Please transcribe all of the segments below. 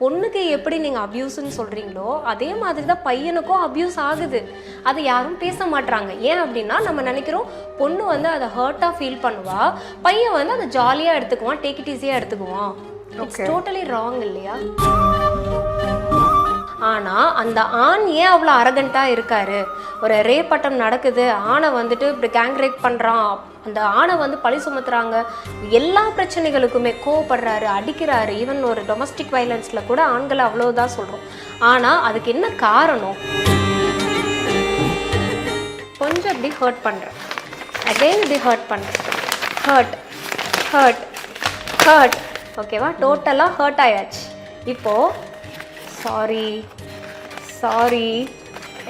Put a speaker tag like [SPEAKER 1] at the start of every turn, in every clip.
[SPEAKER 1] பொண்ணுக்கு எப்படி நீங்கள் அப்யூஸ்ன்னு சொல்கிறீங்களோ அதே மாதிரி தான் பையனுக்கும் அப்யூஸ் ஆகுது. அது யாரும் பேச மாட்றாங்க. ஏன் அப்படின்னா நம்ம நினைக்கிறோம் பொண்ணு வந்து அதை ஹர்ட்டாக ஃபீல் பண்ணுவா. பையன் வந்து அதை ஜாலியாக எடுத்துக்குவான் டேக் இட் ஈஸியாக எடுத்துக்குவான். இட்ஸ் டோட்டலி ராங் இல்லையா? ஆனால் அந்த ஆண் ஏன் அவ்வளோ அரகண்ட்டாக இருக்காரு? ஒரு ரேப் பட்டம் நடக்குது ஆணை வந்துட்டு இப்படி கேங் ரேப் பண்ணுறான் அந்த ஆணை வந்து பழி சுமத்துறாங்க. எல்லா பிரச்சனைகளுக்குமே கோவப்படுறாரு அடிக்கிறாரு. ஈவன் ஒரு டொமஸ்டிக் வைலன்ஸில் கூட ஆண்களை அவ்வளோதான் சொல்கிறோம் ஆனால் அதுக்கு என்ன காரணம்? கொஞ்சம் இப்படி ஹர்ட் பண்ணுறேன் அகைன் இப்படி ஹர்ட் பண்ணுறேன் ஹர்ட் ஹர்ட் ஹர்ட் ஓகேவா டோட்டலாக ஹர்ட் ஆயாச்சு. இப்போது sorry sorry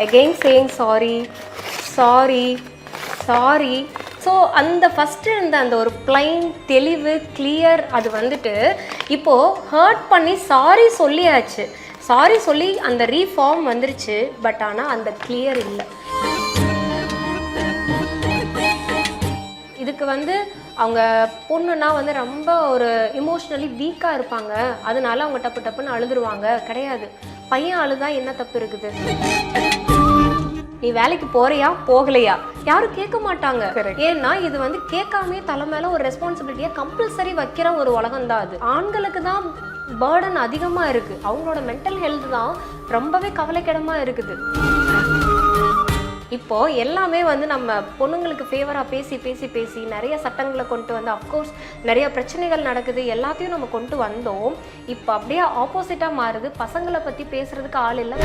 [SPEAKER 1] again saying sorry sorry sorry so அந்த ஃபஸ்ட்டு இருந்த அந்த ஒரு பிளைன் தெளிவு கிளியர் அது வந்துட்டு இப்போது ஹர்ட் பண்ணி சாரி சொல்லியாச்சு. சாரி சொல்லி அந்த ரீஃபார்ம் வந்துருச்சு பட் ஆனால் அந்த கிளியர் இல்லை. இதுக்கு வந்து அவங்க பொண்ணுன்னா வந்து ரொம்ப ஒரு இமோஷ்னலி வீக்காக இருப்பாங்க. அதனால அவங்க டப்பு டப்புன்னு அழுதுருவாங்க. கிடையாது. பையன் அழுதா என்ன தப்பு இருக்குது? நீ வேலைக்கு போறியா? போகலையா? யாரும் கேட்க மாட்டாங்க. ஏன்னா இது வந்து கேட்காமே தலை மேல ஒரு ரெஸ்பான்சிபிலிட்டியை கம்பல்சரி வைக்கிற ஒரு உலகம் தான் அது. ஆண்களுக்கு தான் பேர்டன் அதிகமா இருக்கு. அவங்களோட மென்டல் ஹெல்த் தான் ரொம்பவே கவலைக்கிடமா இருக்குது. இப்போ எல்லாமே வந்து நம்ம பொண்ணுங்களுக்கு ஃபேவராக பேசி பேசி பேசி நிறைய சட்டங்களை கொண்டு வந்து அஃப்கோர்ஸ் நிறைய பிரச்சனைகள் நடக்குது. எல்லாத்தையும் நம்ம கொண்டு வந்தோம். இப்போ அப்படியே ஆப்போசிட்டாக மாறுது. பசங்களை பற்றி பேசுறதுக்கு ஆள் இல்லை.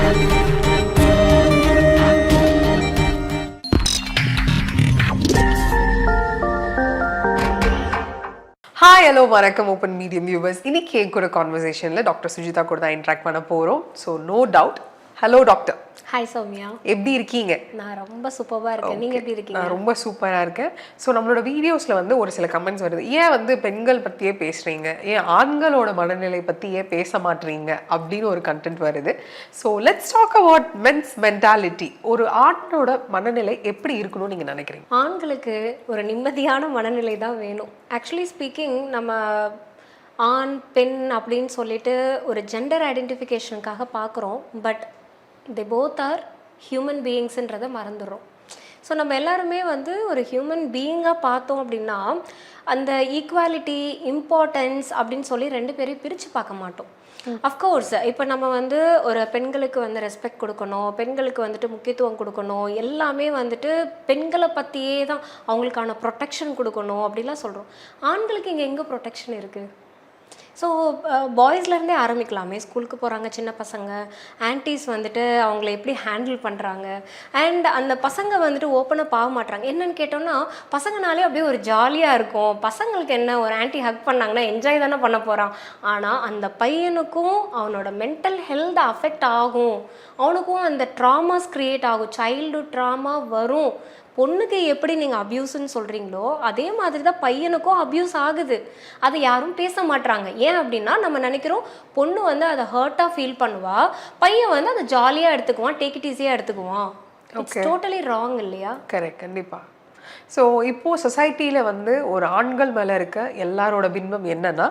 [SPEAKER 2] ஹாய் ஹலோ வணக்கம் ஓப்பன் மீடியம் வியூவர்ஸ் இன்னைக்கு என் கூட கான்வர்சேஷனில் டாக்டர் சுஜிதா கூட தான் இன்ட்ராக்ட் பண்ண போகிறோம் so no doubt hello doctor
[SPEAKER 1] hi Soumya.
[SPEAKER 2] எப்படி இருக்கீங்க?
[SPEAKER 1] நான் ரொம்ப சூப்பராக இருக்கேன். நீங்கள் எப்படி இருக்கீங்க?
[SPEAKER 2] நான் ரொம்ப சூப்பராக இருக்கேன். ஸோ நம்மளோட வீடியோஸில் வந்து ஒரு சில கமெண்ட்ஸ் வருது. ஏன் வந்து பெண்கள் பற்றியே பேசுகிறீங்க ஏன் ஆண்களோட மனநிலை பற்றி ஏன் பேச மாட்டீங்க அப்படின்னு ஒரு கண்டென்ட் வருது. So let's talk about men's mentality ஒரு ஆணோட மனநிலை எப்படி இருக்கணும்னு நீங்கள் நினைக்கிறீங்க?
[SPEAKER 1] ஆண்களுக்கு ஒரு நிம்மதியான மனநிலை தான் வேணும். ஆக்சுவலி ஸ்பீக்கிங் நம்ம ஆண் பெண் அப்படின்னு சொல்லிட்டு ஒரு ஜெண்டர் ஐடென்டிஃபிகேஷனுக்காக பார்க்குறோம். But they both are human பீயிங்ஸ்ன்றதை மறந்துடுறோம். ஸோ நம்ம எல்லாருமே வந்து ஒரு ஹியூமன் பீயிங்காக பார்த்தோம் அப்படின்னா அந்த ஈக்குவாலிட்டி இம்பார்ட்டன்ஸ் அப்படின்னு சொல்லி ரெண்டு பேரையும் பிரித்து பார்க்க மாட்டோம். அஃப்கோர்ஸ் இப்போ நம்ம வந்து ஒரு பெண்களுக்கு வந்து ரெஸ்பெக்ட் கொடுக்கணும் பெண்களுக்கு வந்துட்டு முக்கியத்துவம் கொடுக்கணும் எல்லாமே வந்துட்டு பெண்களை பற்றியே தான் அவங்களுக்கான ப்ரொடெக்ஷன் கொடுக்கணும் அப்படிலாம் சொல்கிறோம் ஆண்களுக்கு இங்கே எங்கே ப்ரொடெக்ஷன் இருக்குது ஸோ பாய்ஸ்லேருந்தே uh, ஆரம்பிக்கலாமே. ஸ்கூலுக்கு போகிறாங்க சின்ன பசங்க. ஆன்டிஸ் வந்துட்டு அவங்கள எப்படி ஹேண்டில் பண்ணுறாங்க அண்ட் அந்த பசங்க வந்துட்டு ஓப்பனாக பாவ மாட்றாங்க. என்னன்னு கேட்டோம்னா பசங்கனாலே அப்படியே ஒரு ஜாலியாக இருக்கும். பசங்களுக்கு என்ன ஒரு ஆன்டி ஹக் பண்ணாங்கன்னா என்ஜாய் தானே பண்ண போகிறான் ஆனால் அந்த பையனுக்கும் அவனோட மென்டல் ஹெல்த் அஃபெக்ட் ஆகும். அவனுக்கும் அந்த ட்ராமாஸ் க்ரியேட் ஆகும். சைல்டுஹுட் ட்ராமா வரும். பொண்ணுக்கு எப்படி நீங்கள் அப்யூஸ்ன்னு சொல்கிறீங்களோ அதே மாதிரி தான் பையனுக்கும் அப்யூஸ் ஆகுது. அது யாரும் பேச மாட்றாங்க. ஏன் அப்படின்னா நம்ம நினைக்கிறோம் பொண்ணு வந்து அதை ஹர்ட்டாக ஃபீல் பண்ணுவா பையன் வந்து அதை ஜாலியாக எடுத்துக்குவான் டேக் இட் ஈஸியாக எடுத்துக்குவான். இட்ஸ் டோட்டலி ராங் இல்லையா?
[SPEAKER 2] கரெக்ட் கண்டிப்பாக ஸோ இப்போது சொசைட்டியில் வந்து ஒரு ஆண்கள் மேலே இருக்க எல்லாரோட பின்பம் என்னன்னா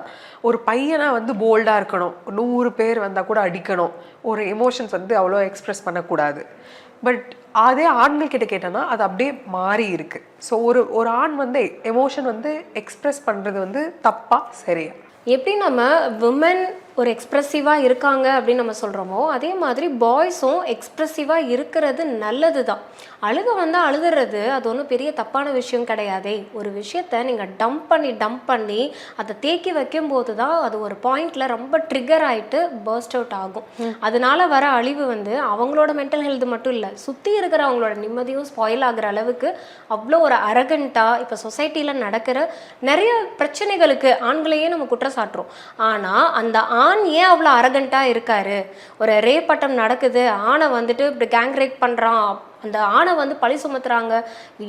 [SPEAKER 2] ஒரு பையனாக வந்து போல்டாக இருக்கணும். நூறு பேர் வந்தால் கூட அடிக்கணும். ஒரு எமோஷன்ஸ் வந்து அவ்வளோ எக்ஸ்ப்ரெஸ் பண்ணக்கூடாது. பட் அதே ஆண்கள் கிட்ட கேட்டோன்னா அது அப்படியே மாறி இருக்கு. ஸோ ஒரு ஒரு ஆண் வந்து எமோஷன் வந்து எக்ஸ்ப்ரெஸ் பண்ணுறது வந்து தப்பா சரியா?
[SPEAKER 1] எப்படி நம்ம விமன் ஒரு எக்ஸ்ப்ரெசிவாக இருக்காங்க அப்படின்னு நம்ம சொல்கிறோமோ அதே மாதிரி பாய்ஸும் எக்ஸ்ப்ரெசிவாக இருக்கிறது நல்லது தான் அழுக வந்தால் அழுதுறது அது ஒன்றும் பெரிய தப்பான விஷயம் கிடையாதே. ஒரு விஷயத்த நீங்கள் டம்ப் பண்ணி டம்ப் பண்ணி அதை தேக்கி வைக்கும்போது தான் அது ஒரு பாயிண்ட்ல ரொம்ப ட்ரிகர் ஆயிட்டு பர்ஸ்ட் அவுட் ஆகும். அதனால வர அழிவு வந்து அவங்களோட மென்டல் ஹெல்த் மட்டும் இல்லை சுற்றி இருக்கிற அவங்களோட நிம்மதியும் ஸ்பாயில் ஆகுற அளவுக்கு அவ்வளோ ஒரு அரகண்ட்டாக இப்போ சொசைட்டியில் நடக்கிற நிறைய பிரச்சனைகளுக்கு ஆண்களையே நம்ம குற்றம் சாட்டுறோம். ஆனால் அந்த ஆண் ஏன் அவ்வளோ அரகண்ட்டாக இருக்காரு? ஒரு ரேப் பட்டம் நடக்குது ஆணை வந்துட்டு இப்படி கேங் ரேப் பண்ணுறான் அந்த ஆணை வந்து பழி சுமத்துறாங்க.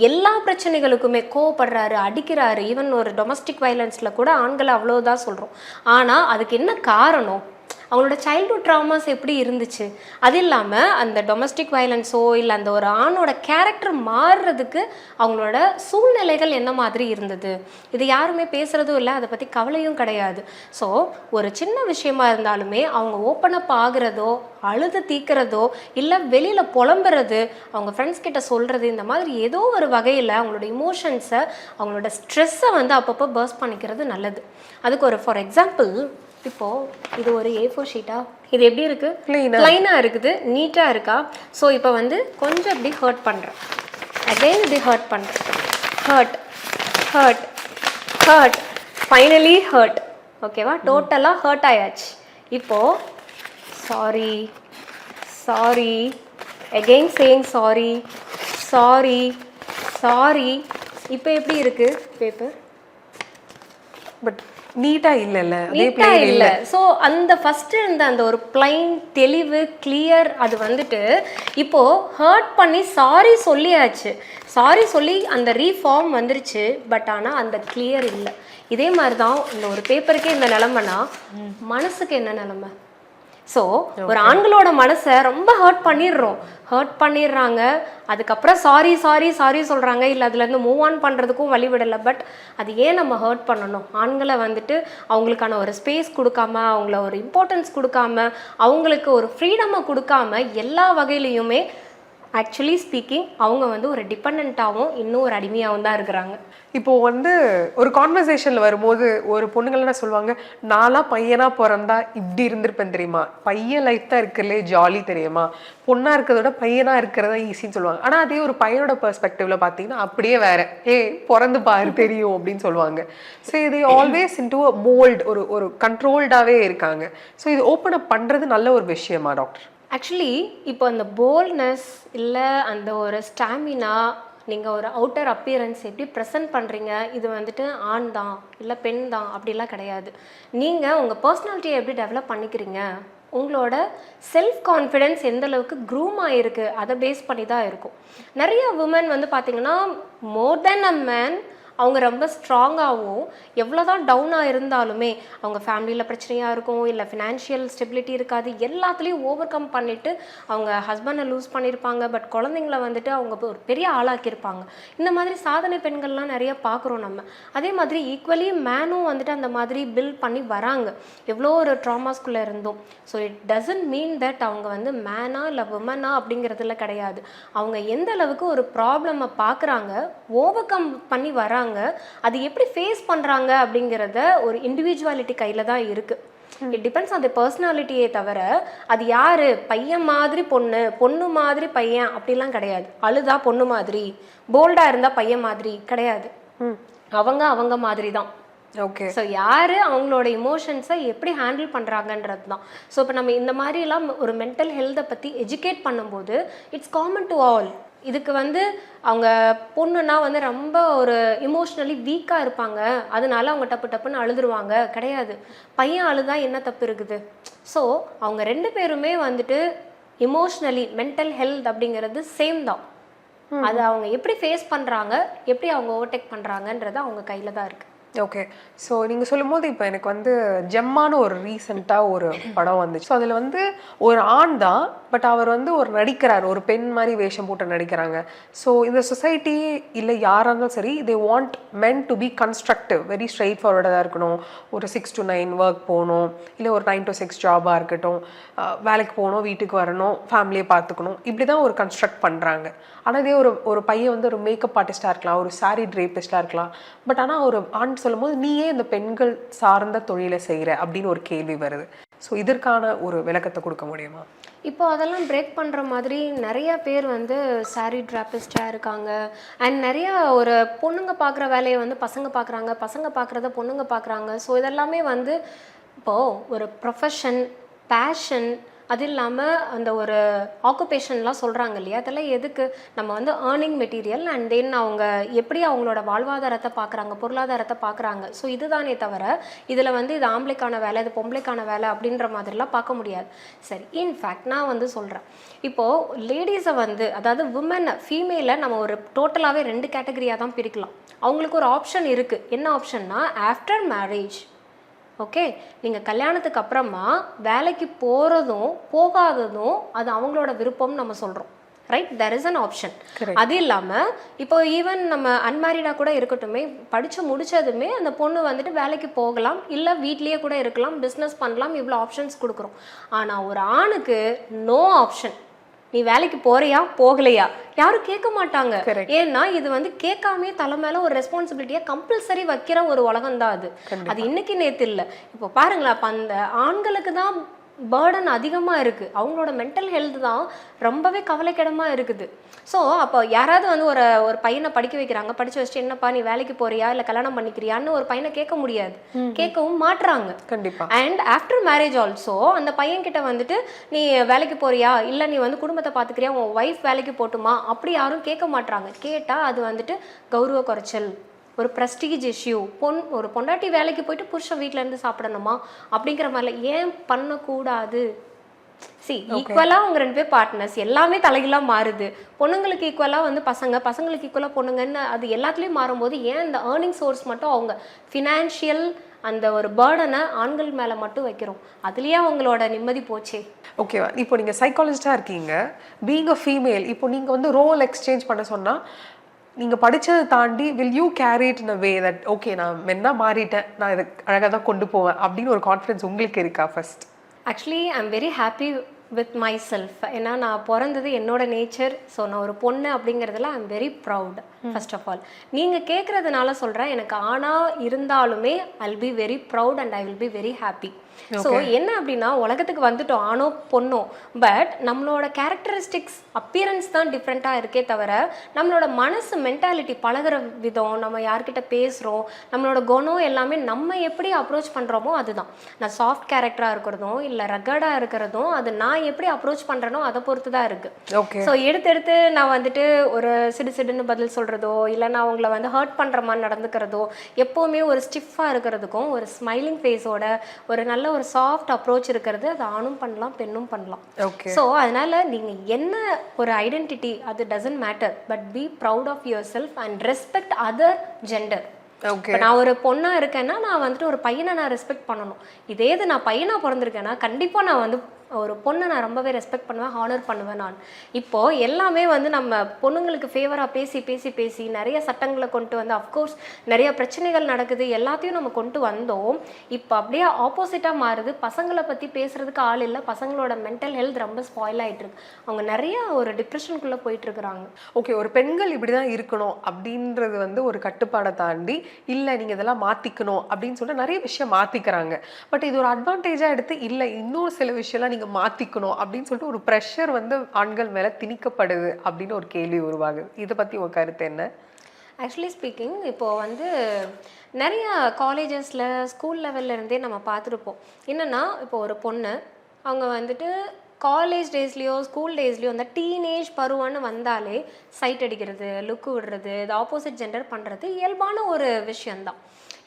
[SPEAKER 1] எல்லா பிரச்சனைகளுக்குமே கோவப்படுறாரு அடிக்கிறாரு. ஈவன் ஒரு டொமஸ்டிக் வயலன்ஸில் கூட ஆண்களை அவ்வளோதான் சொல்கிறோம் ஆனால் அதுக்கு என்ன காரணம்? அவங்களோட சைல்ட்ஹுட் ட்ராமாஸ் எப்படி இருந்துச்சு? அது இல்லாமல் அந்த டொமஸ்டிக் வயலன்ஸோ இல்லை அந்த ஒரு ஆணோட கேரக்டர் மாறுறதுக்கு அவங்களோட சூழ்நிலைகள் என்ன மாதிரி இருந்தது? இது யாருமே பேசுகிறதும் இல்லை அதை பற்றி கவலையும் கிடையாது. ஸோ ஒரு சின்ன விஷயமா இருந்தாலுமே அவங்க ஓப்பன் அப் ஆகுறதோ அழுது தீக்கிறதோ இல்லை வெளியில் புலம்புறது அவங்க ஃப்ரெண்ட்ஸ் கிட்ட சொல்கிறது இந்த மாதிரி ஏதோ ஒரு வகையில் அவங்களோட இமோஷன்ஸை அவங்களோட ஸ்ட்ரெஸ்ஸை வந்து அப்பப்போ பர்ஸ்ட் பண்ணிக்கிறது நல்லது. அதுக்கு ஒரு ஃபார் எக்ஸாம்பிள் இப்போது இது ஒரு ஏ ஃபோர் ஷீட்டா இது எப்படி இருக்குது. ப்ளைனாக இருக்குது நீட்டாக இருக்கா? ஸோ இப்போ வந்து கொஞ்சம் இப்படி ஹர்ட் பண்ணுறேன் அகைன் இப்படி ஹர்ட் பண்ணுறேன் hurt hurt hurt finally hurt ஓகேவா டோட்டலாக ஹர்ட் ஆயாச்சு. இப்போது sorry sorry again saying sorry sorry sorry இப்போ எப்படி இருக்குது பேப்பர்
[SPEAKER 2] பட் நீட்டா அதே
[SPEAKER 1] நீட்டா இல்ல. ஸோ அந்த ஃபர்ஸ்ட் இருந்த அந்த ஒரு பிளைன் தெளிவு கிளியர் அது வந்துட்டு இப்போ ஹர்ட் பண்ணி சாரி சொல்லியாச்சு. சாரி சொல்லி அந்த ரீஃபார்ம் வந்துருச்சு பட் ஆனா அந்த கிளியர் இல்லை. இதே மாதிரி தான் இந்த ஒரு பேப்பருக்கே இந்த நிலமைனா மனசுக்கு என்ன நிலமை? ஸோ ஒரு ஆண்களோட மனசை ரொம்ப ஹர்ட் பண்ணிடுறோம். ஹர்ட் பண்ணிடுறாங்க. அதுக்கப்புறம் சாரி சாரி சாரி சொல்கிறாங்க இல்லை அதுலேருந்து மூவ் ஆன் பண்ணுறதுக்கும் வழி விடலை பட் அது ஏன் நம்ம ஹர்ட் பண்ணணும்? ஆண்களை வந்துட்டு அவங்களுக்கான ஒரு ஸ்பேஸ் கொடுக்காம அவங்கள ஒரு இம்பார்ட்டன்ஸ் கொடுக்காம அவங்களுக்கு ஒரு ஃப்ரீடமை கொடுக்காம எல்லா வகையிலையுமே ஆக்சுவலி ஸ்பீக்கிங் அவங்க வந்து ஒரு டிபெண்ட்டாகவும் இன்னும் ஒரு அடிமையாகவும் தான் இருக்கிறாங்க.
[SPEAKER 2] இப்போ வந்து ஒரு கான்வர்சேஷனில் வரும்போது ஒரு பொண்ணுங்கள் என்ன சொல்லுவாங்க? நான்லாம் பையனாக பிறந்தா இப்படி இருந்திருப்பேன் தெரியுமா? பையன் லைஃப் தான் இருக்கிறதுலே ஜாலி தெரியுமா? பொண்ணாக இருக்கிறத விட பையனாக இருக்கிறதா ஈஸின்னு சொல்லுவாங்க. ஆனால் அதே ஒரு பையனோட பர்ஸ்பெக்டிவ்ல பார்த்தீங்கன்னா அப்படியே வேற. ஏ பிறந்து பாரு தெரியும் அப்படின்னு சொல்லுவாங்க. ஸோ இது ஆல்வேஸ் இன்டு மோல்ட் ஒரு ஒரு கண்ட்ரோல்டாகவே இருக்காங்க. ஸோ இது ஓப்பன் அப் பண்ணுறது நல்ல ஒரு விஷயமா டாக்டர்
[SPEAKER 1] ஆக்சுவலி இப்போ அந்த போல்ட்னஸ் இல்லை அந்த ஒரு ஸ்டாமினா நீங்கள் ஒரு அவுட்டர் அப்பியரன்ஸ் எப்படி ப்ரெசென்ட் பண்ணுறீங்க இது வந்துட்டு ஆண் தான் இல்லை பெண் தான் அப்படிலாம் கிடையாது. நீங்கள் உங்கள் பர்சனாலிட்டியை எப்படி டெவலப் பண்ணிக்கிறீங்க? உங்களோட செல்ஃப் கான்ஃபிடென்ஸ் எந்த அளவுக்கு க்ரூம் ஆகிருக்கு அதை பேஸ் பண்ணி தான் இருக்கும். நிறைய உமன் வந்து பார்த்தீங்கன்னா மோர் தென் அ மேன் அவங்க ரொம்ப ஸ்ட்ராங்காகவும் எவ்வளோ தான் டவுனாக இருந்தாலுமே அவங்க ஃபேமிலியில் பிரச்சனையாக இருக்கும் இல்லை ஃபினான்ஷியல் ஸ்டெபிலிட்டி இருக்காது எல்லாத்துலேயும் ஓவர் கம் பண்ணிவிட்டு அவங்க ஹஸ்பண்டை லூஸ் பண்ணியிருப்பாங்க பட் குழந்தைங்கள வந்துட்டு அவங்க ஒரு பெரிய ஆளாக்கியிருப்பாங்க. இந்த மாதிரி சாதனை பெண்கள்லாம் நிறைய பார்க்குறோம் நம்ம. அதே மாதிரி ஈக்குவலி மேனும் வந்துட்டு அந்த மாதிரி பில்ட் பண்ணி வராங்க. எவ்வளோ ஒரு ட்ராமாஸ்குள்ளே இருந்தோம். So it doesn't mean that அவங்க வந்து மேனா இல்லை உமனா அப்படிங்கிறதுல கிடையாது. அவங்க எந்த அளவுக்கு ஒரு ப்ராப்ளமை பார்க்குறாங்க ஓவர் கம் பண்ணி வராங்க அது எப்படி ஃபேஸ் பண்ணுறாங்க அப்படிங்கிறத ஒரு இண்டிவிஜுவாலிட்டி கையில் தான் இருக்குது இட் டிபெண்ட்ஸ் அந்த பர்சனாலிட்டியே தவிர அது யாரு? பையன் மாதிரி பொண்ணு பொண்ணு மாதிரி பையன் அப்படிலாம் கிடையாது. அழுதா பொண்ணு மாதிரி போல்டா இருந்தா பையன் மாதிரி கிடையாது. அவங்க அவங்க மாதிரி தான்.
[SPEAKER 2] ஓகே
[SPEAKER 1] ஸோ யார் அவங்களோட இமோஷன்ஸை எப்படி ஹேண்டில் பண்ணுறாங்கன்றது தான். ஸோ இப்போ நம்ம இந்த மாதிரிலாம் ஒரு மென்டல் ஹெல்த்தை பற்றி எஜுகேட் பண்ணும்போது இட்ஸ் காமன் டு ஆல் இதுக்கு வந்து அவங்க பொண்ணுனா வந்து ரொம்ப ஒரு இமோஷ்னலி வீக்காக இருப்பாங்க. அதனால அவங்க டப்பு டப்புன்னு அழுதுருவாங்க. கிடையாது. பையன் அழுதா என்ன தப்பு இருக்குது? ஸோ அவங்க ரெண்டு பேருமே வந்துட்டு இமோஷ்னலி மென்டல் ஹெல்த் அப்படிங்கிறது சேம் தான். அதை அவங்க எப்படி ஃபேஸ் பண்ணுறாங்க எப்படி அவங்க ஓவர்டேக் பண்ணுறாங்கன்றது அவங்க கையில் தான் இருக்குது
[SPEAKER 2] ஓகே ஸோ நீங்கள் சொல்லும்போது இப்போ எனக்கு வந்து ஜெம்மான ஒரு ரீசெண்டாக ஒரு படம் வந்துச்சு. ஸோ அதில் வந்து ஒரு ஆண் தான் பட் அவர் வந்து ஒரு நடிக்கிறார். ஒரு பெண் மாதிரி வேஷம் போட்டு நடிக்கிறாங்க. ஸோ இந்த சொசைட்டி இல்லை யாராக இருந்தாலும் சரி they want men to be constructive very straight ஃபார்வர்டாக இருக்கணும். ஒரு சிக்ஸ் டு நைன் ஒர்க் போகணும். இல்லை ஒரு நைன் டு சிக்ஸ் ஜாபாக இருக்கட்டும். வேலைக்கு போகணும் வீட்டுக்கு வரணும் ஃபேமிலியை பார்த்துக்கணும். இப்படி தான் ஒரு கன்ஸ்ட்ரக்ட் பண்ணுறாங்க ஆனால் இதே ஒரு ஒரு பையன் வந்து ஒரு மேக்கப் ஆர்டிஸ்ட்டாக இருக்கலாம். ஒரு சாரி ட்ரேபிஸ்டாக இருக்கலாம். பட் ஆனால் ஒரு ஆண் சொல்லும்போது நீயே இந்த பெண்கள் சார்ந்த தொழிலை செய்கிற அப்படின்னு ஒரு கேள்வி வருது. ஸோ இதற்கான ஒரு விளக்கத்தை கொடுக்க முடியுமா?
[SPEAKER 1] இப்போ அதெல்லாம் பிரேக் பண்ணுற மாதிரி நிறைய பேர் வந்து சாரீ ட்ராப்பிஸ்டாக இருக்காங்க. அண்ட் நிறைய ஒரு பொண்ணுங்க பார்க்குற வேலையை வந்து பசங்க பார்க்குறாங்க பசங்க பார்க்குறத பொண்ணுங்க பார்க்குறாங்க ஸோ இதெல்லாமே வந்து இப்போது ஒரு ப்ரொஃபஷன் பேஷன் அது இல்லாமல் அந்த ஒரு ஆக்குபேஷன்லாம் சொல்கிறாங்க இல்லையா அதெல்லாம் எதுக்கு? நம்ம வந்து ஏர்னிங் மெட்டீரியல் அண்ட் தென் அவங்க எப்படி அவங்களோட வாழ்வாதாரத்தை பார்க்குறாங்க பொருளாதாரத்தை பார்க்குறாங்க ஸோ இதுதானே தவிர இதில் வந்து இது ஆம்பளைக்கான வேலை இது பொம்பளைக்கான வேலை அப்படின்ற மாதிரிலாம் பார்க்க முடியாது. சரி இன்ஃபேக்ட் நான் வந்து சொல்கிறேன் இப்போது லேடிஸை வந்து அதாவது உமனை ஃபீமேலை நம்ம ஒரு டோட்டலாகவே ரெண்டு கேட்டகரியாக தான் பிரிக்கலாம். அவங்களுக்கு ஒரு ஆப்ஷன் இருக்குது என்ன ஆப்ஷன்னா ஆஃப்டர் மேரேஜ் ஓகே நீங்கள் கல்யாணத்துக்கு அப்புறமா வேலைக்கு போகிறதும் போகாததும் அது அவங்களோட விருப்பம்னு நம்ம சொல்கிறோம் right there is an option. அது இல்லாமல் இப்போ ஈவன் நம்ம அன்மேரிடாக கூட இருக்கட்டுமே படித்து முடிச்சதுமே அந்த பொண்ணு வந்துட்டு வேலைக்கு போகலாம் இல்லை வீட்லேயே கூட இருக்கலாம் பிஸ்னஸ் பண்ணலாம் இவ்வளோ ஆப்ஷன்ஸ் கொடுக்குறோம். ஆனால் ஒரு ஆணுக்கு நோ ஆப்ஷன் நீ வேலைக்கு போறியா? போகலையா? யாரும் கேட்க மாட்டாங்க. ஏன்னா இது வந்து கேட்காமே தலை மேல ஒரு ரெஸ்பான்சிபிலிட்டியை கம்பல்சரி வைக்கிற ஒரு உலகம் தான் அது. அது இன்னைக்கு நேத்து இல்ல. இப்போ பாருங்களேன் அப்ப அந்த ஆண்களுக்கு தான் பேர்டன் அதிகமா இருக்கு. அவங்களோட மென்டல் ஹெல்த் தான் ரொம்பவே கவலைக்கிடமா இருக்குது. ஸோ அப்போ யாராவது வந்து ஒரு ஒரு பையனை படிக்க வைக்கிறாங்க. படிச்சு வச்சுட்டு என்னப்பா நீ வேலைக்கு போறியா? இல்லை கல்யாணம் பண்ணிக்கிறியான்னு ஒரு பையனை கேட்க முடியாது. கேட்கவும் மாட்றாங்க.
[SPEAKER 2] கண்டிப்பா.
[SPEAKER 1] அண்ட் ஆஃப்டர் மேரேஜ் ஆல்சோ அந்த பையன்கிட்ட வந்துட்டு நீ வேலைக்கு போறியா? இல்லை நீ வந்து குடும்பத்தை பார்த்துக்கிறியா உன் ஒய்ஃப் வேலைக்கு போட்டுமா? அப்படி யாரும் கேட்க மாட்றாங்க. கேட்டால் அது வந்துட்டு கௌரவ குறைச்சல். ஒரு ப்ரெஸ்டீஜ் இஷ்யூ பொன் ஒரு பொண்டாட்டி வேலைக்கு போயிட்டு புருஷன் வீட்ல இருந்து சாப்பிடணுமா? அப்படிங்கிற மாதிரில ஏன் பண்ணக்கூடாது? சி ஈக்குவலாக அவங்க ரெண்டு பேர் பார்ட்னர்ஸ் எல்லாமே தலைகீழாக மாறுது. பொண்ணுங்களுக்கு ஈக்குவலாக வந்து பசங்க பசங்களுக்கு ஈக்குவலாக பொண்ணுங்கன்னு அது எல்லாத்துலேயும் மாறும்போது ஏன் இந்த ஏர்னிங் சோர்ஸ் மட்டும் அவங்க ஃபினான்ஷியல் அந்த ஒரு பேர்டனை ஆண்கள் மேலே மட்டும் வைக்கிறோம்? அதுலேயே அவங்களோட நிம்மதி போச்சே.
[SPEAKER 2] ஓகேவா இப்போ நீங்க சைக்காலஜிஸ்டா இருக்கீங்க. பீங் அ ஃபீமேல் இப்போ நீங்க வந்து ரோல் எக்ஸ்சேஞ்ச் பண்ண சொன்னா நீங்கள் படித்ததை தாண்டி will you carry it in way that okay நான் மென்னா மாறிட்டேன் நான் இதை அழகாக தான் கொண்டு போவேன் அப்படின்னு ஒரு கான்ஃபிடன்ஸ் உங்களுக்கு இருக்கா first
[SPEAKER 1] actually I am very happy with myself ஏன்னா நான் பிறந்தது என்னோட நேச்சர் ஸோ நான் ஒரு பொண்ணு அப்படிங்கிறதுல I am very proud first of all நீங்கள் கேட்குறதுனால சொல்கிறேன் எனக்கு ஆணாக இருந்தாலுமே I be very proud and I will be very happy so என்ன அப்படின்னா உலகத்துக்கு வந்துட்டோம் ஆணோ பொண்ணோ பட் நம்மளோட கேரக்டரிஸ்டிக்ஸ் அப்பியரன்ஸ் தான் டிஃப்ரெண்ட்டாக இருக்கே தவிர நம்மளோட மனசு மென்டாலிட்டி பழகுற விதம் நம்ம யார்கிட்ட பேசுகிறோம் நம்மளோட குணம் எல்லாமே நம்ம எப்படி அப்ரோச் பண்ணுறோமோ அதுதான். நான் சாஃப்ட் கேரக்டராக இருக்கிறதும் இல்லை ரகடாக இருக்கிறதும் அது நான் எப்படி அப்ரோச் பண்ணுறேனோ அதை பொறுத்து தான் இருக்குது ஸோ எடுத்து எடுத்து நான் வந்துட்டு ஒரு சிடு சிடுன்னு பதில் சொல்கிறதோ இல்லை நான் அவங்கள வந்து ஹர்ட் பண்ணுற மாதிரி நடந்துக்கிறதோ எப்போவுமே ஒரு ஸ்டிஃபாக இருக்கிறதுக்கும் ஒரு ஸ்மைலிங் ஃபேஸோட ஒரு நல்ல ஒரு சாஃப்ட் அப்ரோச் இருக்கிறது அது ஆணும் பண்ணலாம் பெண்ணும் பண்ணலாம்.
[SPEAKER 2] ஓகே
[SPEAKER 1] ஸோ அதனால நீங்கள் என்ன ஒரு ஐடென்டிட்டி அது doesn't matter but be proud of yourself and respect other gender
[SPEAKER 2] okay
[SPEAKER 1] நான் ஒரு பொண்ணாக இருக்கேன்னா நான் வந்துட்டு ஒரு பையனை நான் ரெஸ்பெக்ட் பண்ணணும். இதே இது நான் பையனாக பிறந்திருக்கேன்னா கண்டிப்பாக நான் வந்து ஒரு பொண்ணை நான் ரொம்பவே ரெஸ்பெக்ட் பண்ணுவேன் ஹானர் பண்ணுவேன் நான். இப்போ எல்லாமே வந்து நம்ம பொண்ணுங்களுக்கு ஃபேவராக பேசி பேசி பேசி நிறைய சட்டங்களை கொண்டு வந்து அஃப்கோர்ஸ் நிறைய பிரச்சனைகள் நடக்குது எல்லாத்தையும் நம்ம கொண்டு வந்தோம். இப்போ அப்படியே ஆப்போசிட்டாக மாறுது. பசங்களை பற்றி பேசுகிறதுக்கு ஆள் இல்லை. பசங்களோட மென்டல் ஹெல்த் ரொம்ப ஸ்பாயில் ஆகிட்டு இருக்கு. அவங்க நிறைய ஒரு டிப்ரெஷனுக்குள்ளே போயிட்டுருக்குறாங்க
[SPEAKER 2] ஓகே ஒரு பெண்கள் இப்படி தான் இருக்கணும் அப்படின்றது வந்து ஒரு கட்டுப்பாடை தாண்டி இல்லை நீங்கள் இதெல்லாம் மாற்றிக்கணும் அப்படின்னு சொல்லிட்டு நிறைய விஷயம் மாற்றிக்கிறாங்க பட் இது ஒரு அட்வான்டேஜாக எடுத்து இல்லை இன்னொரு சில விஷயம்லாம் நீங்கள் நீங்கள் மாற்றிக்கணும் அப்படின்னு சொல்லிட்டு ஒரு ப்ரெஷர் வந்து ஆண்கள் மேலே திணிக்கப்படுது அப்படின்னு ஒரு கேள்வி உருவாகுது. இதை பற்றி உங்கள் கருத்து என்ன?
[SPEAKER 1] ஆக்சுவலி ஸ்பீக்கிங் இப்போது வந்து நிறையா காலேஜஸில் ஸ்கூல் லெவல்ல இருந்தே நம்ம பார்த்துருப்போம். என்னென்னா இப்போ ஒரு பொண்ணு அவங்க வந்துட்டு காலேஜ் டேஸ்லேயோ ஸ்கூல் டேஸ்லேயோ அந்த டீனேஜ் பருவம்னு வந்தாலே சைட் அடிக்கிறது லுக்கு விடுறது இது ஆப்போசிட் ஜெண்டர் பண்ணுறது இயல்பான ஒரு விஷயந்தான்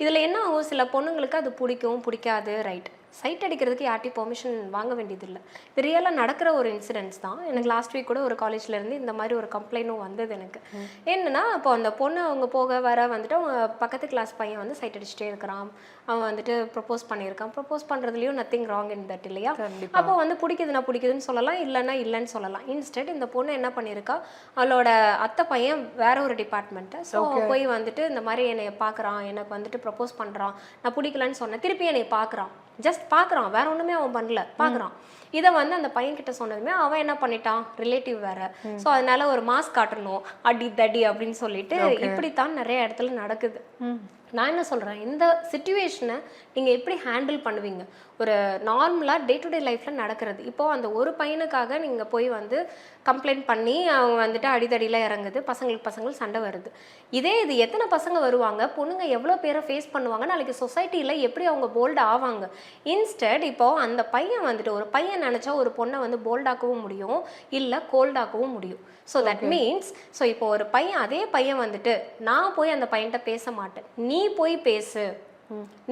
[SPEAKER 1] இதில் என்ன ஆகும்? சில பொண்ணுங்களுக்கு அது பிடிக்கும் பிடிக்காது ரைட் சைட் அடிக்கிறதுக்கு யார்ட்டையும் பெர்மிஷன் வாங்க வேண்டியதில்லை. இது ரியலாக நடக்கிற ஒரு இன்சிடென்ட்ஸ் தான். எனக்கு லாஸ்ட் வீக் கூட ஒரு காலேஜ்ல இருந்து இந்த மாதிரி ஒரு கம்ப்ளைண்ட்டும் வந்தது எனக்கு. என்னன்னா இப்போ அந்த பொண்ணு அவங்க போக வர வந்துட்டு அவங்க பக்கத்து கிளாஸ் பையன் வந்து சைட் அடிச்சுட்டே இருக்கிறான். அவன் வந்துட்டு ப்ரப்போஸ் பண்ணியிருக்கான். ப்ரப்போஸ் பண்ணுறதுலையும் நத்திங் ராங் இன் தட் இல்லையா. அப்போ வந்து பிடிக்குதுன்னா பிடிக்குதுன்னு சொல்லலாம் இல்லைன்னா இல்லைன்னு சொல்லலாம். இன்ஸ்டெட் இந்த பொண்ணு என்ன பண்ணியிருக்கா? அவளோட அத்தை பையன் வேற ஒரு டிபார்ட்மெண்ட்டு ஸோ போய் வந்துட்டு இந்த மாதிரி என்னை பார்க்குறான் எனக்கு வந்துட்டு ப்ரப்போஸ் பண்ணுறான் நான் பிடிக்கலன்னு சொன்னேன். திருப்பி என்னை பார்க்குறான் ஜஸ்ட் பார்க்குறான் வேற ஒன்றுமே அவன் பண்ணல. பார்க்குறான் இதை வந்து அந்த பையன் கிட்ட சொன்னதுமே அவன் என்ன பண்ணிட்டான்? ரிலேட்டிவ் வேற. ஸோ அதனால ஒரு மாஸ்க் காட்டணும். அடி தடி அப்படின்னு சொல்லிட்டு இப்படித்தான் நிறைய இடத்துல நடக்குது. நான் என்ன சொல்கிறேன் இந்த சுச்சுவேஷனை நீங்கள் எப்படி ஹேண்டில் பண்ணுவீங்க? ஒரு நார்மலாக டே டு டே லைஃப்பில் நடக்கிறது. இப்போ அந்த ஒரு பையனுக்காக நீங்கள் போய் வந்து கம்ப்ளைண்ட் பண்ணி அவங்க வந்துட்டு அடிதடியில் இறங்குது. பசங்களுக்கு பசங்களுக்கு சண்டை வருது. இதே இது எத்தனை பசங்க வருவாங்க? பொண்ணுங்க எவ்வளோ பேரை ஃபேஸ் பண்ணுவாங்க? நாளைக்கு சொசைட்டியில் எப்படி அவங்க போல்டு ஆவாங்க? இன்ஸ்டட் இப்போ அந்த பையன் வந்துட்டு ஒரு பையன் நினச்சா ஒரு பொண்ணை வந்து போல்டாக்கவும் முடியும். இல்லை கோல்டாக்கவும் முடியும். ஸோ தட் மீன்ஸ் ஸோ இப்போ ஒரு பையன் அதே பையன் வந்துட்டு நான் போய் அந்த பையன்கிட்ட பேச மாட்டேன். நீ போய் பேசு.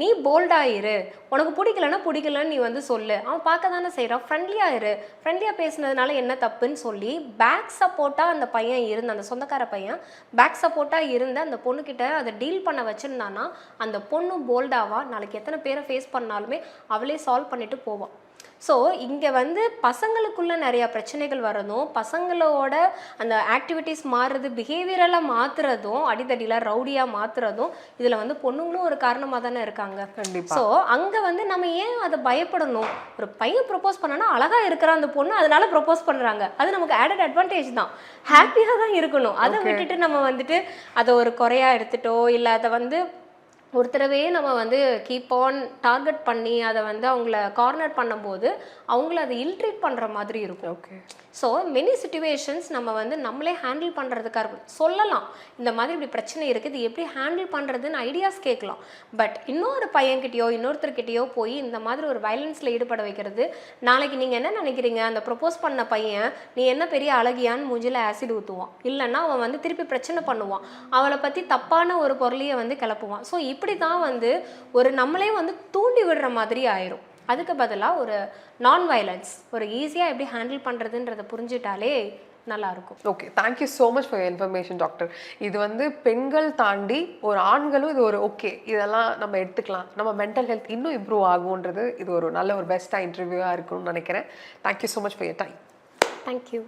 [SPEAKER 1] நீ போல்டாயிரு இரு. உனக்கு பிடிக்கலன்னா பிடிக்கலன்னு நீ வந்து சொல்லு. அவன் பார்க்க தானே செய்கிறான் ஃப்ரெண்ட்லியாக இரு. ஃப்ரெண்ட்லியாக பேசுனதுனால என்ன தப்புன்னு சொல்லி பேக் சப்போர்ட்டாக அந்த பையன் இருந்த அந்த சொந்தக்கார பையன் பேக் சப்போர்ட்டாக இருந்த அந்த பொண்ணுக்கிட்ட அதை டீல் பண்ண வச்சுருந்தான்னா அந்த பொண்ணு போல்டாவா நாளைக்கு எத்தனை பேரை ஃபேஸ் பண்ணாலுமே அவளே சால்வ் பண்ணிட்டு போவான் ஸோ இங்கே வந்து பசங்களுக்குள்ள நிறையா பிரச்சனைகள் வரதும் பசங்களோட அந்த ஆக்டிவிட்டீஸ் மாறுறது பிஹேவியரெல்லாம் மாற்றுறதும் அடிதடியில் ரவுடியாக மாற்றுறதும் இதில் வந்து பொண்ணுங்களும் ஒரு காரணமாக தானே இருக்காங்க. ஸோ அங்கே வந்து நம்ம ஏன் அதை பயப்படணும்? ஒரு பையன் ப்ரொப்போஸ் பண்ணனா அழகாக இருக்கிற அந்த பொண்ணு அதனால ப்ரொப்போஸ் பண்ணுறாங்க அது நமக்கு ஆடட் அட்வான்டேஜ் தான். ஹாப்பியாக தான் இருக்கணும். அதை விட்டுட்டு நம்ம வந்துட்டு அதை ஒரு குறையா எடுத்துட்டோ இல்லை அதை வந்து ஒருத்தரவே நம்ம வந்து கீப் ஆன் டார்கெட் பண்ணி அதை வந்து அவங்கள கார்னர் பண்ணும்போது அவங்கள அதை இல்ட்ரீட் பண்ணுற மாதிரி இருக்கும்.
[SPEAKER 2] ஓகே
[SPEAKER 1] ஸோ மெனி சுச்சுவேஷன்ஸ் நம்ம வந்து நம்மளே ஹேண்டில் பண்ணுறதுக்காக இருக்கும். சொல்லலாம். இந்த மாதிரி இப்படி பிரச்சனை இருக்குது இது எப்படி ஹேண்டில் பண்ணுறதுன்னு ஐடியாஸ் கேட்கலாம். பட் இன்னொரு பையன்கிட்டயோ இன்னொருத்தர்கிட்டயோ போய் இந்த மாதிரி ஒரு வயலன்ஸில் ஈடுபட வைக்கிறது நாளைக்கு நீங்கள் என்ன நினைக்கிறீங்க? அந்த ப்ரொப்போஸ் பண்ண பையன் நீ என்ன பெரிய அழகியான்னு மூஞ்சில ஆசிட் ஊற்றுவான் இல்லைன்னா அவன் வந்து திருப்பி பிரச்சனை பண்ணுவான். அவளை பற்றி தப்பான ஒரு பொருளையை வந்து கிளப்புவான். ஸோ இப்படி தான் வந்து ஒரு நம்மளே வந்து தூண்டி விடுற மாதிரி ஆயிரும். அதுக்கு பதிலாக ஒரு நான் வயலன்ஸ் ஒரு ஈஸியாக எப்படி ஹேண்டில் பண்ணுறதுன்றதை புரிஞ்சிட்டாலே நல்லாயிருக்கும்
[SPEAKER 2] okay thank you so much for information doctor இது வந்து பெண்கள் தாண்டி ஒரு ஆண்களும் இது ஒரு ஓகே இதெல்லாம் நம்ம எடுத்துக்கலாம். நம்ம மென்டல் ஹெல்த் இன்னும் இம்ப்ரூவ் ஆகுன்றது இது ஒரு நல்ல ஒரு பெஸ்ட்டாக இன்டர்வியூவாக இருக்கும்னு நினைக்கிறேன். Thank you so much for your time
[SPEAKER 1] thank you